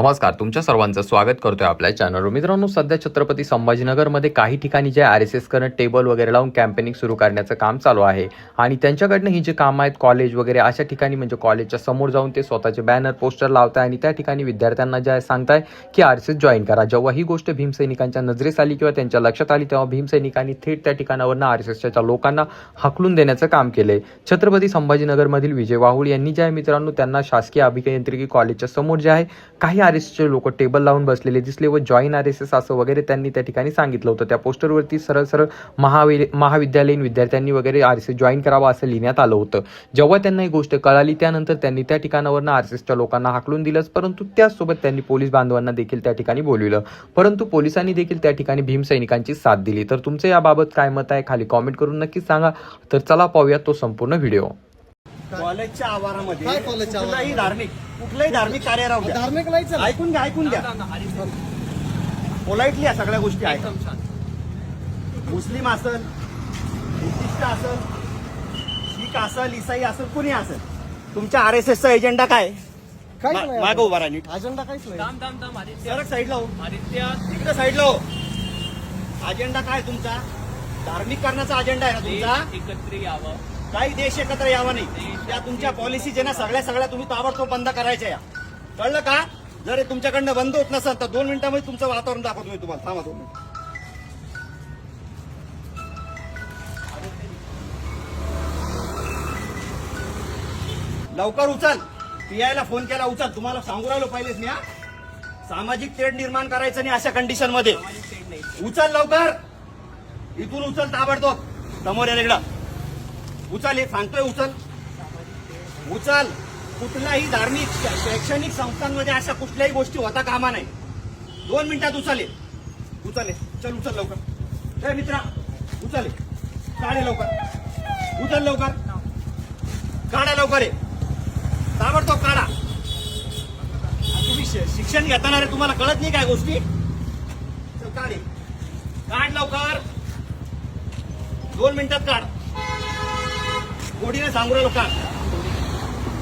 नमस्कार तुमच्या सर्वांचं स्वागत करतोय आपल्या चॅनलवर मित्रांनो सध्या छत्रपती संभाजीनगरमध्ये काही ठिकाणी जे आर एस एस करणं टेबल वगैरे लावून कॅम्पेनिंग सुरू करण्याचं काम चालू आहे. आणि त्यांच्याकडनं ही जे काम आहेत कॉलेज वगैरे अशा ठिकाणी म्हणजे कॉलेजच्या समोर जाऊन ते स्वतःचे बॅनर पोस्टर लावताय आणि त्या ठिकाणी विद्यार्थ्यांना जे आहे सांगताय की आर एस एस जॉईन करा. जेव्हा ही गोष्ट भीमसैनिकांच्या नजरेस आली किंवा त्यांच्या लक्षात आली तेव्हा भीमसैनिकांनी थेट त्या ठिकाणावरनं आर एस एसच्या लोकांना हकलून देण्याचं काम केलंय. छत्रपती संभाजीनगरमधील विजय वाहुळ यांनी जे आहे मित्रांनो त्यांना शासकीय अभियांत्रिकी कॉलेजच्या समोर जे आहे काही आर एसचे लोक टेबल लावून बसलेले दिसले व जॉईन आर एस एस असं वगैरे त्यांनी त्या ठिकाणी सांगितलं होतं. त्या पोस्टरवरती सरळ सरळ महावि महाविद्यालयीन विद्यार्थ्यांनी वगैरे आर एस एस जॉईन करावा असं लिहिण्यात आलं होतं. जेव्हा त्यांना ही गोष्ट कळाली त्यानंतर त्यांनी त्या ठिकाणावरनं आर एस एसच्या लोकांना हाकलून दिलंच परंतु त्याचसोबत त्यांनी पोलीस बांधवांना देखील त्या ठिकाणी बोलविलं. परंतु पोलिसांनी देखील त्या ठिकाणी भीमसैनिकांची साथ दिली. तर तुमचं याबाबत काय मत आहे खाली कॉमेंट करून नक्कीच सांगा. तर चला पाहूया तो संपूर्ण व्हिडिओ कॉलेजच्या आवारामध्ये काय कॉलेजच्या कुठलाही धार्मिक कुठलंही धार्मिक कार्य राहू द्या. धार्मिक नाही चला. ऐकून घ्या ऐकून घ्या. पोलाइटली या सगळ्या गोष्टी आहेत. मुस्लिम असल बुद्धिस्ट असल शीख असल इसाई असल कुणी असल तुमच्या आर एस एसचा एजेंडा काय? काहीच मा- नाही. मागं उभा राहा नीट. अजेंडा काहीच नाही. सरक साईडला हो. इकडे साईडला हो. अजेंडा काय तुमचा? धार्मिक करण्याचा अजेंडा आहे ना तुमचा? एकत्र यावं. काही देश एकत्र यावा नाही. त्या तुमच्या पॉलिसी जे ना सगळ्या सगळ्या तुम्ही ताबडतोब बंद करायच्या या. कळलं का? जर तुमच्याकडनं बंद होत नसेल तर दोन मिनिटांमध्ये तुमचं वातावरण दाखवतो मी तुम्हाला. थांबा दोन मिनिटं. लवकर उचल. पीआयला फोन केला उचल. तुम्हाला सांगू राहिलो पहिलेच मी हा. सामाजिक तेढ निर्माण करायचं नाही अशा कंडिशनमध्ये. उचल लवकर. इथून उचल ताबडतोब. समोर या उचल हे सांगतोय उचल. उचल. कुठल्याही धार्मिक शै- शैक्षणिक संस्थांमध्ये अशा कुठल्याही गोष्टी होता कामा नाही दोन मिनिटात उचल हे. उचल चल उचल लवकर. ए मित्रा उचल काढे काढ लवकर. उचल लवकर. काढा लवकर हे. ताबडतोब काढा. तुम्ही शिक्षण घेताना रे तुम्हाला कळत नाही काय गोष्टी? चल काढ लवकर. दोन मिनिटात काढ. गोडीने सांगू रे का?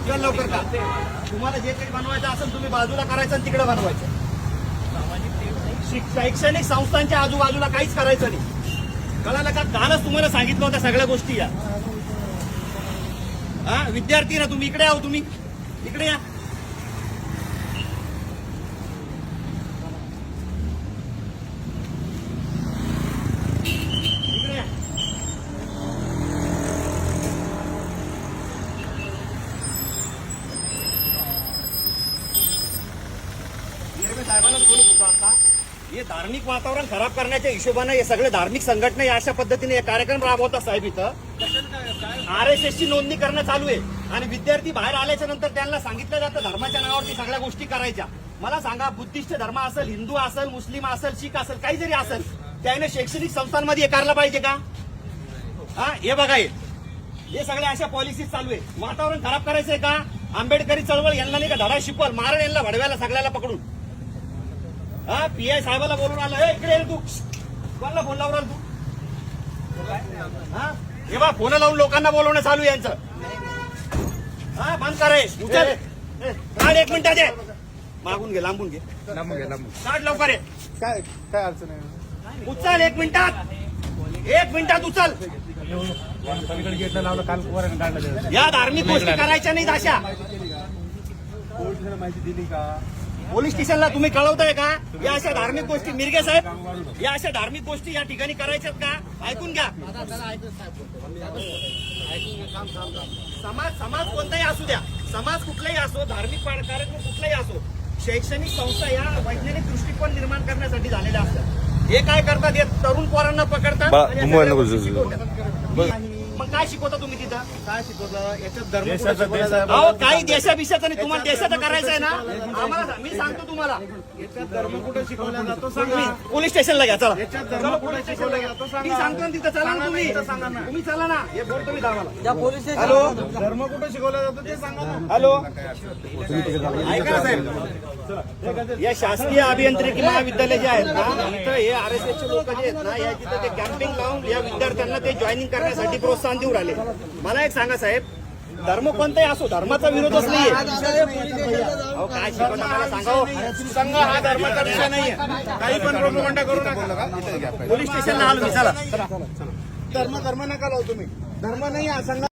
चल लवकर का? तुम्हाला जे काही बनवायचं असेल तुम्ही बाजूला करायचं आणि तिकडे बनवायचं. शैक्षणिक संस्थांच्या आजूबाजूला काहीच करायचं नाही. कळालं का? कालच तुम्हाला सांगितलं होतं सगळ्या गोष्टी या. हा? विद्यार्थी ना तुम्ही इकडे आहो तुम्ही. इकडे या इकडे या निर्भय साहेबांनाच बोलत होतो आता? हे धार्मिक वातावरण खराब करण्याच्या हिशोबाने हे सगळे धार्मिक संघटना या अशा पद्धतीने हे कार्यक्रम राबवतात साहेब इथं. आर एस एस ची नोंदणी करणं चालू आहे. आणि विद्यार्थी बाहेर आल्याच्यानंतर त्यांना सांगितलं जातं धर्माच्या नावावरती सगळ्या गोष्टी करायच्या. मला सांगा बुद्धिस्ट धर्म असेल हिंदू असेल मुस्लिम असेल शीख असेल काही जरी असेल त्याने शैक्षणिक संस्थांमध्ये हे करायला पाहिजे का? हा हे बघा हे. हे सगळ्या अशा पॉलिसीज चालू आहे वातावरण खराब करायचंय का? आंबेडकरी चळवळ यांना नाही का धडा शिकवल मारण यांना भडव्याला सगळ्याला पकडून. हा पी आय साहेबाला बोलून आलं. "ए, इकडे तू. कोणाला फोन लावणार तू? हा? हे बा फोन लावून लोकांना बोलवणं चालू यांचं. हा बंद करे उचल. काढ एक मिनिटात दे. मागून घे लांबून घे. काढ लवकर काय काय अडचण आहे? उचल एक मिनिटात. एक मिनिटात उचल. या धार्मिक गोष्टी करायच्या नाहीत अशा. माहिती दिली का? पोलीस स्टेशनला तुम्ही कळवताय का? या अशा धार्मिक गोष्टी मिरगे साहेब या अशा धार्मिक गोष्टी या ठिकाणी करायच्यात का? ऐकून घ्या. समाज समाज कोणताही असू द्या. समाज कुठलाही असो धार्मिक कार्यक्रम कुठलाही असो शैक्षणिक संस्था या वैज्ञानिक दृष्टिकोन निर्माण करण्यासाठी झालेल्या असतात. हे काय करतात? हे तरुण पोरांना पकडतात काय शिकवता तुम्ही तिथं? काय शिकवलं याच्यात धर्म देशाचं कुठं शिकवला देशाचं- जातो? अहो काही देशाभिषेचं नाही तुम्हाला देशाचं करायचं आहे ना? आम्हाला मी सांगतो तुम्हाला. याच्यात धर्म कुठं शिकवला जातो? सांगा. तुम्ही पोलीस स्टेशनला घ्या चला. याच्यात धर्म कुठं शिकवला जातो. मी सांगतो ना तिथं चला ना तुम्ही. इथं सांगा ना. तुम्ही चला ना. हे बोलतो मी दावाला हॅलो? धर्म कुठं शिकवला जातो ते सांगा ना. हॅलो? ऐका ना साहेब. या शासकीय अभियांत्रिकी महाविद्यालय जे आहेत ना इथं हे आर एस एसचे लोक जे आहेत ना या तिथं ते कॅम्पिंग लावून या विद्यार्थ्यांना ते जॉईनिंग करण्यासाठी प्रोत्साहन देऊ राहिले मला एक सांगा साहेब धर्म कोणताही असो धर्माचा विरोधच नाहीये. अहो, काय शिकवता मला सांगा हो. संघ हा धर्माचा विषय नाहीये. काही पण प्रोपोगंडा करू नका. पोलीस स्टेशनला आलो मी. चला. धर्म धर्म नका लावू तुम्ही. धर्म नाही हा संघ